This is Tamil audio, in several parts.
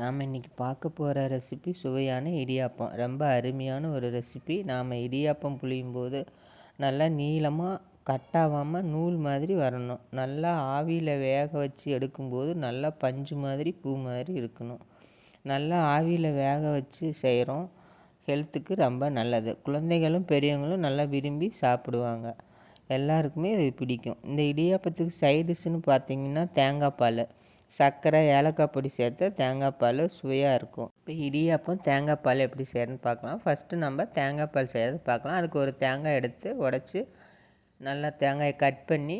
நாம் இன்றைக்கி பார்க்க போகிற ரெசிபி சுவையான இடியாப்பம். ரொம்ப அருமையான ஒரு ரெசிபி நாம் இடியாப்பம் புளியும் போது நல்லா நீளமாக கட்டாகாமல் நூல் மாதிரி வரணும். நல்லா ஆவியில் வேக வச்சு எடுக்கும்போது நல்லா பஞ்சு மாதிரி பூ மாதிரி இருக்கணும். நல்லா ஆவியில் வேக வச்சு செய்கிறோம் ஹெல்த்துக்கு ரொம்ப நல்லது. குழந்தைகளும் பெரியவங்களும் நல்லா விரும்பி சாப்பிடுவாங்க. எல்லாருக்குமே இது பிடிக்கும். இந்த இடியாப்பத்துக்கு சைடிஷ்னு பார்த்தீங்கன்னா தேங்காய் பால். சர்க்கரை ஏலக்காய் பொடி சேர்த்து தேங்காய் பால் சுவையாக இருக்கும். இப்போ இடியாப்பம் தேங்காய் பால் எப்படி செய்யறதுன்னு பார்க்கலாம். ஃபஸ்ட்டு நம்ம தேங்காய் பால் செய்கிறது பார்க்கலாம். அதுக்கு ஒரு தேங்காய் எடுத்து உடச்சி நல்லா தேங்காயை கட் பண்ணி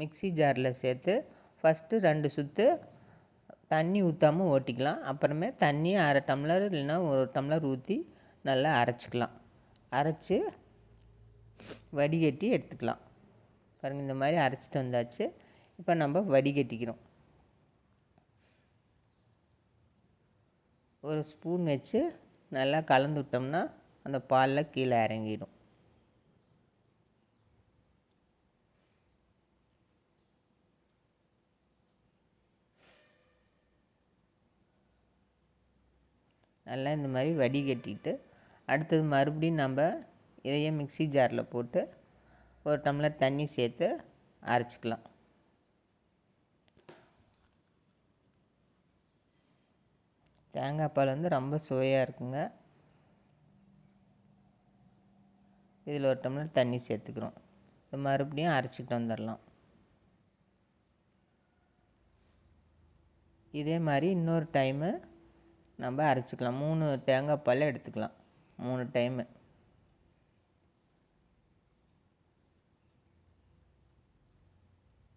மிக்சி ஜாரில் சேர்த்து ஃபஸ்ட்டு ரெண்டு சுற்று தண்ணி ஊற்றாமல் ஓட்டிக்கலாம். அப்புறமே தண்ணி அரை டம்ளர் இல்லைன்னா ஒரு டம்ளர் ஊற்றி நல்லா அரைச்சிக்கலாம். அரைச்சி வடிகட்டி எடுத்துக்கலாம். பாருங்கள் இந்த மாதிரி அரைச்சிட்டு வந்தாச்சு. இப்போ நம்ம வடிகட்டிக்கிறோம். ஒரு ஸ்பூன் வச்சு நல்லா கலந்து விட்டோம்னா அந்த பாலில் கீழே இறங்கிடும். நல்லா இந்த மாதிரி வடிகட்டிட்டு அடுத்தது மறுபடியும் நம்ம இதையே மிக்சி ஜாரில் போட்டு ஒரு டம்ளர் தண்ணி சேர்த்து அரைச்சிக்கலாம். தேங்காய் பால் வந்து ரொம்ப சுவையாக இருக்குங்க. இதில் ஒரு டம்ளர் தண்ணி சேர்த்துக்கிறோம். மறுபடியும் அரைச்சிக்கிட்டு வந்துடலாம். இதே மாதிரி இன்னொரு டைமு நம்ம அரைச்சிக்கலாம். மூணு தேங்காய் பால் எடுத்துக்கலாம். மூணு டைமு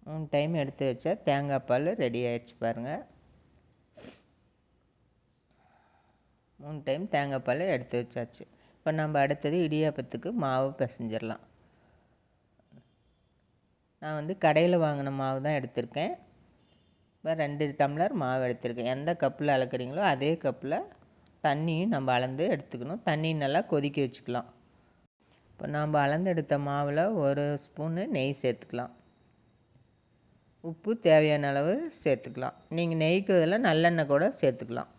மூணு டைம் எடுத்து வச்சா தேங்காய் பால் ரெடி ஆயிடுச்சு பாருங்கள் மூணு டைம் தேங்காய் பால் எடுத்து வச்சாச்சு. இப்போ நம்ம அடுத்தது இடியாப்பத்துக்கு மாவு பிசைஞ்சிடலாம். நான் வந்து கடையில் வாங்கின மாவு தான் எடுத்திருக்கேன். இப்போ ரெண்டு டம்ளர் மாவு எடுத்திருக்கேன். எந்த கப்பில் அளக்குறீங்களோ அதே கப்பில் தண்ணியும் நம்ம அளந்து எடுத்துக்கணும். தண்ணி நல்லா கொதிக்க வச்சுக்கலாம். இப்போ நாம் அளந்து எடுத்த மாவில் ஒரு ஸ்பூனு நெய் சேர்த்துக்கலாம். உப்பு தேவையான அளவு சேர்த்துக்கலாம். நீங்கள் நெய்க்கு பதில் நல்லெண்ணெய் கூட சேர்த்துக்கலாம்.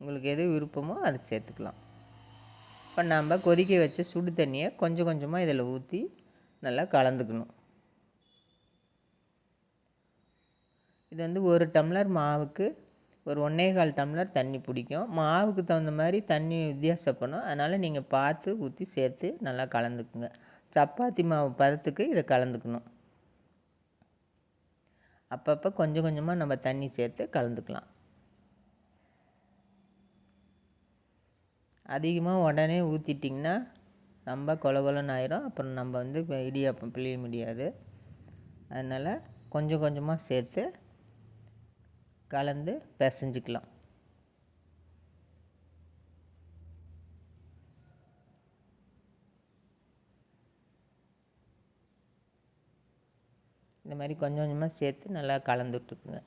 உங்களுக்கு எது விருப்பமோ அதை சேர்த்துக்கலாம். இப்போ நம்ம கொதிக்க வச்ச சுடு தண்ணியை கொஞ்சம் கொஞ்சமாக இதில் ஊற்றி நல்லா கலந்துக்கணும். இது வந்து ஒரு டம்ளர் மாவுக்கு ஒரு ஒன்றே கால் டம்ளர் தண்ணி பிடிக்கும். மாவுக்கு தகுந்த மாதிரி தண்ணி வித்தியாசப்படும் அதனால் நீங்கள் பார்த்து ஊற்றி சேர்த்து நல்லா கலந்துக்குங்க. சப்பாத்தி மாவு பதத்துக்கு இதை கலந்துக்கணும். அப்பப்போ கொஞ்சம் கொஞ்சமாக நம்ம தண்ணி சேர்த்து கலந்துக்கலாம். அதிகமாக உடனே ஊற்றிட்டிங்கன்னா ரொம்ப கொல கொலன்னு ஆயிரும். அப்புறம் நம்ம வந்து இடியாப்பம் பிழிய முடியாது. அதனால் கொஞ்சம் கொஞ்சமாக சேர்த்து கலந்து பிசைஞ்சிக்கலாம். இந்த மாதிரி கொஞ்சம் கொஞ்சமாக சேர்த்து நல்லா கலந்து விட்டுக்குங்க.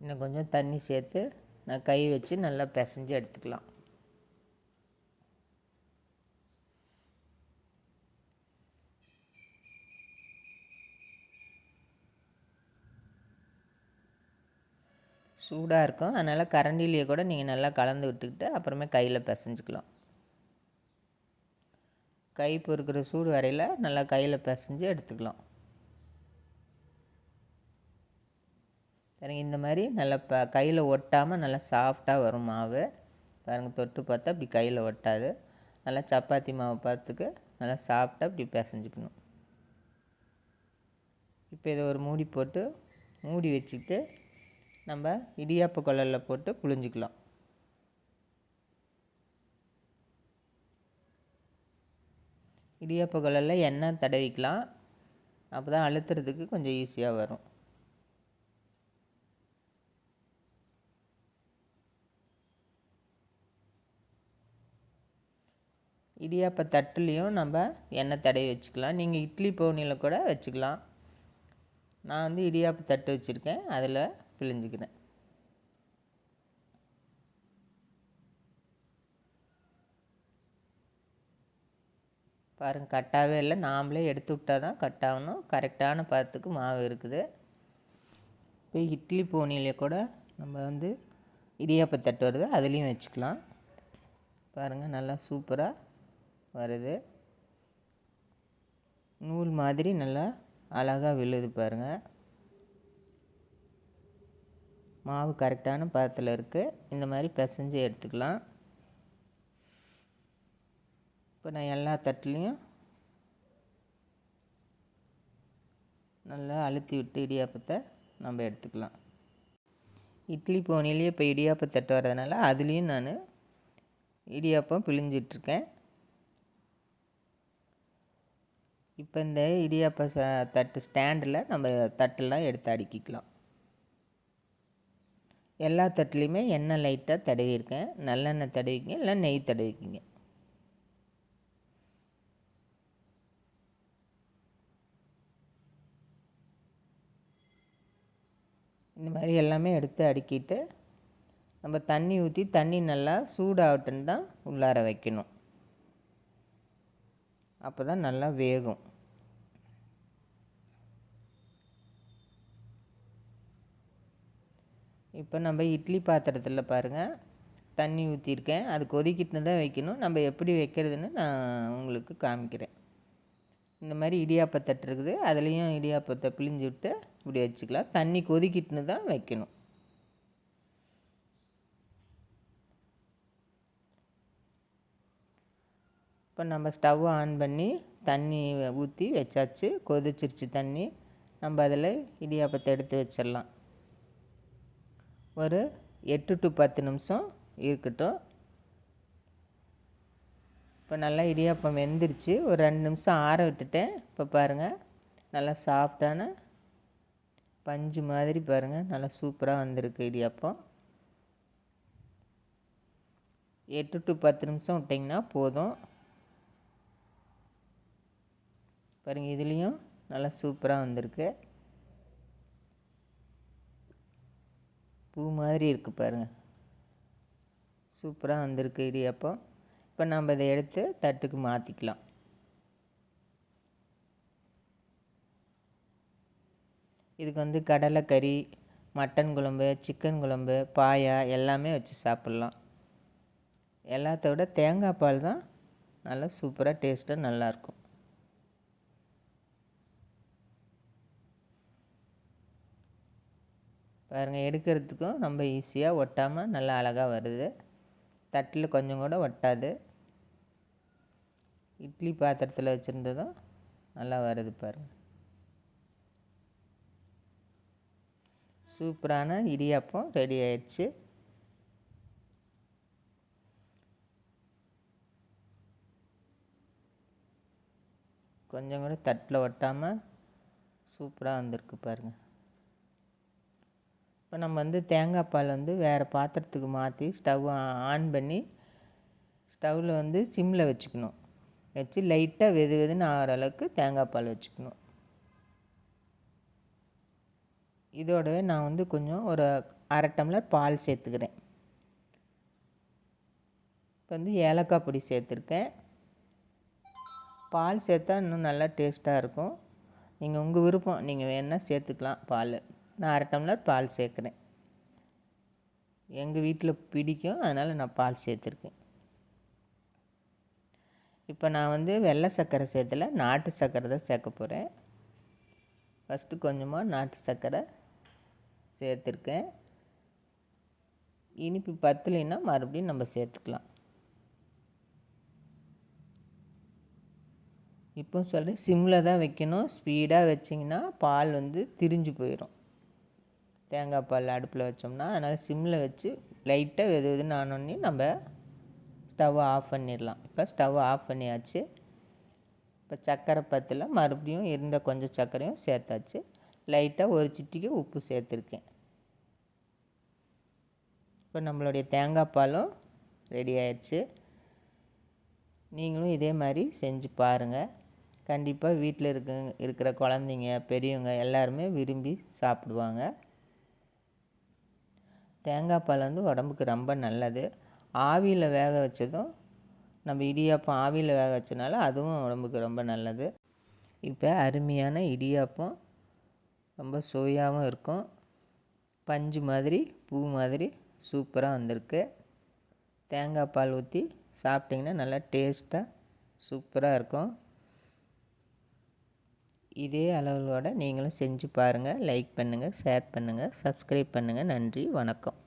இன்னும் கொஞ்சம் தண்ணி சேர்த்து நான் கை வச்சு நல்லா பிசைஞ்சு எடுத்துக்கலாம். சூடாக இருக்கும். அதனால் கரண்டிலேயே கூட நீங்கள் நல்லா கலந்து விட்டுக்கிட்டு அப்புறமே கையில் பிசைஞ்சுக்கலாம். கை பொறுக்கிற சூடு வரையில் நல்லா கையில் பிசைஞ்சு எடுத்துக்கலாம். பாருங்கள் இந்த மாதிரி நல்லா ப கையில் ஒட்டாமல் நல்லா சாஃப்டாக வரும் மாவு. பாருங்கள் தொட்டு பார்த்தா இப்படி கையில் ஒட்டாது. நல்லா சப்பாத்தி மாவு பார்த்துக்கு நல்லா சாஃப்டாக இப்படி பிசைஞ்சிக்கணும். இப்போ இதை ஒரு மூடி போட்டு மூடி வச்சுக்கிட்டு நம்ம இடியாப்ப குழலில் போட்டு புழிஞ்சிக்கலாம். இடியாப்ப குழலில் எண்ணெய் தடவிக்கலாம். அப்போ தான் அழுத்துறதுக்கு கொஞ்சம் ஈஸியாக வரும். இடியாப்ப தட்டுலேயும் நம்ம எண்ணெய் தடவி வச்சுக்கலாம். நீங்கள் இட்லி பவுனியில் கூட வச்சுக்கலாம். நான் வந்து இடியாப்ப தட்டு வச்சுருக்கேன். அதில் பிழிஞ்சிக்கிறேன். பாருங்கள் கட்டாகவே இல்லை. நாமளே எடுத்து விட்டால் தான் கட்டாகணும் கரெக்டான பதத்துக்கு மாவு இருக்குது. இப்போ இட்லி போனியில் கூட நம்ம வந்து இடியாப்ப தட்டு வருது. அதுலேயும் வச்சுக்கலாம். பாருங்கள் நல்லா சூப்பராக வருது. நூல் மாதிரி நல்லா அழகாக விழுது பாருங்கள் மாவு கரெக்டான பதத்தில் இருக்குது இந்த மாதிரி பிசைஞ்சு எடுத்துக்கலாம். இப்போ நான் எல்லா தட்டுலேயும் நல்லா அழுத்தி விட்டு இடியாப்பத்தை நம்ம எடுத்துக்கலாம். இட்லி போனிலேயே இப்போ இடியாப்ப தட்டு வர்றதுனால அதுலேயும் நான் இடியாப்பம் பிழிஞ்சிட்ருக்கேன் இப்போ இந்த இடியாப்ப தட்டு ஸ்டாண்டில் நம்ம தட்டெல்லாம் எடுத்து அடுக்கிக்கலாம். எல்லா தட்டுலேயுமே எண்ணெய் லைட்டாக தடவிருக்கேன் நல்லெண்ணெய் தடவிக்கிங்க இல்லை நெய் தடவிக்கிங்க. இந்த மாதிரி எல்லாமே எடுத்து அடுக்கிட்டு நம்ம தண்ணி ஊற்றி தண்ணி நல்லா சூடாகட்டுன்னு தான் உள்ளார வைக்கணும். அப்போ தான் நல்லா வேகும். இப்போ நம்ம இட்லி பாத்திரத்தில் பாருங்கள் தண்ணி ஊற்றிருக்கேன் அது கொதிக்கிட்டு தான் வைக்கணும். நம்ம எப்படி வைக்கிறதுன்னு நான் உங்களுக்கு காமிக்கிறேன். இந்த மாதிரி இடியாப்பத்தட்டு இருக்குது. அதுலேயும் இடியாப்பத்தை பிழிஞ்சு விட்டு இப்படி வச்சுக்கலாம். தண்ணி கொதிக்கிட்டுன்னு தான் வைக்கணும். இப்போ நம்ம ஸ்டவ் ஆன் பண்ணி தண்ணி ஊற்றி வச்சாச்சு. கொதிச்சிருச்சு தண்ணி. நம்ம அதில் இடியாப்பத்தை எடுத்து வச்சிடலாம். ஒரு எட்டு டு பத்து நிமிஷம் இருக்கட்டும். இப்போ நல்லா இடியாப்பம் வெந்துருச்சு. ஒரு ரெண்டு நிமிஷம் ஆற விட்டுட்டேன். இப்போ பாருங்கள் நல்லா சாஃப்டான பஞ்சு மாதிரி பாருங்கள் நல்லா சூப்பராக வந்திருக்கு இடியாப்பம். எட்டு டு பத்து நிமிஷம் விட்டிங்கன்னா போதும். பாருங்கள் இதுலேயும் நல்லா சூப்பராக வந்திருக்கு. பூ மாதிரி இருக்குது பாருங்கள் சூப்பராக வந்திருக்கு இடியாப்பம் இப்போ நம்ம இதை எடுத்து தட்டுக்கு மாற்றிக்கலாம் இதுக்கு வந்து கடலைக்கறி மட்டன் குழம்பு சிக்கன் குழம்பு பாயா எல்லாமே வச்சு சாப்பிட்லாம். எல்லாத்தோட தேங்காய் பால் தான் நல்லா சூப்பராக டேஸ்ட்டாக நல்லாயிருக்கும் பாருங்கள் எடுக்கிறதுக்கும் ரொம்ப ஈஸியாக ஒட்டாமல் நல்லா அழகாக வருது. தட்டில் கொஞ்சம் கூட ஒட்டாது. இட்லி பாத்திரத்தில் வச்சுருந்ததும் நல்லா வருது பாருங்கள் சூப்பரான இடியாப்பம் ரெடி ஆயிடுச்சு. கொஞ்சம் கூட தட்டில் ஒட்டாமல் சூப்பராக வந்திருக்கு பாருங்கள் இப்போ நம்ம வந்து தேங்காய் பால் வந்து வேறு பாத்திரத்துக்கு மாற்றி ஸ்டவ் ஆன் பண்ணி ஸ்டவ்வில் வந்து சிம்மில் வச்சுக்கணும். வச்சு லைட்டாக வெது வெதுன்னு ஆகிற அளவுக்கு தேங்காய் பால் வச்சுக்கணும். இதோடவே நான் வந்து கொஞ்சம் ஒரு அரை டம்ளர் பால் சேர்த்துக்கிறேன். இப்போ வந்து ஏலக்காய் பொடி சேர்த்துருக்கேன். பால் சேர்த்தா இன்னும் நல்லா டேஸ்ட்டாக இருக்கும். நீங்கள் உங்கள் விருப்பம் நீங்கள் வேணால் சேர்த்துக்கலாம் பால். நான் அரை டம்ளர் பால் சேர்க்குறேன். எங்கள் வீட்டில் பிடிக்கும் அதனால் நான் பால் சேர்த்துருக்கேன். இப்போ நான் வந்து வெள்ளை சர்க்கரை சேர்த்துல நாட்டு சர்க்கரை தான் சேர்க்க போகிறேன் ஃபஸ்ட்டு கொஞ்சமாக நாட்டு சர்க்கரை சேர்த்துருக்கேன். இனிப்பு பத்தலைன்னா மறுபடியும் நம்ம சேர்த்துக்கலாம். இப்போ சொல்கிறேன் சிம்மில் தான் வைக்கணும். ஸ்பீடாக வச்சிங்கன்னா பால் வந்து திரிஞ்சு போயிடும் தேங்காய் பால் அடுப்பில் வச்சோம்னா அதனால் சிம்மில் வச்சு லைட்டாக வெது வெதுன்னு ஆனோடனே நம்ம ஸ்டவ்வை ஆஃப் பண்ணிடலாம். இப்போ ஸ்டவ் ஆஃப் பண்ணியாச்சு. இப்போ சர்க்கரை பத்தில் மறுபடியும் இருந்த கொஞ்சம் சர்க்கரையும் சேர்த்தாச்சு. லைட்டாக ஒரு சிட்டிக்கு உப்பு சேர்த்துருக்கேன். இப்போ நம்மளுடைய தேங்காய் பாலும் ரெடி ஆயிடுச்சு. நீங்களும் இதே மாதிரி செஞ்சு பாருங்கள் கண்டிப்பாக வீட்டில் இருக்க இருக்கிற குழந்தைங்க பெரியவங்க எல்லாருமே விரும்பி சாப்பிடுவாங்க. தேங்காய் பால் வந்து உடம்புக்கு ரொம்ப நல்லது. ஆவியில் வேக வச்சதும் நம்ம இடியாப்பம் ஆவியில் வேக வச்சனால அதுவும் உடம்புக்கு ரொம்ப நல்லது. இப்போ அருமையான இடியாப்பம் ரொம்ப சுவையாகவும் இருக்கும். பஞ்சு மாதிரி பூ மாதிரி சூப்பராக வந்திருக்கு. தேங்காய் பால் ஊற்றி சாப்பிட்டிங்கன்னா நல்லா டேஸ்ட்டாக சூப்பராக இருக்கும். இதே அளவுகளோடு நீங்களும் செஞ்சு பாருங்கள் லைக் பண்ணுங்கள் ஷேர் பண்ணுங்கள் சப்ஸ்கிரைப் பண்ணுங்கள் நன்றி வணக்கம்.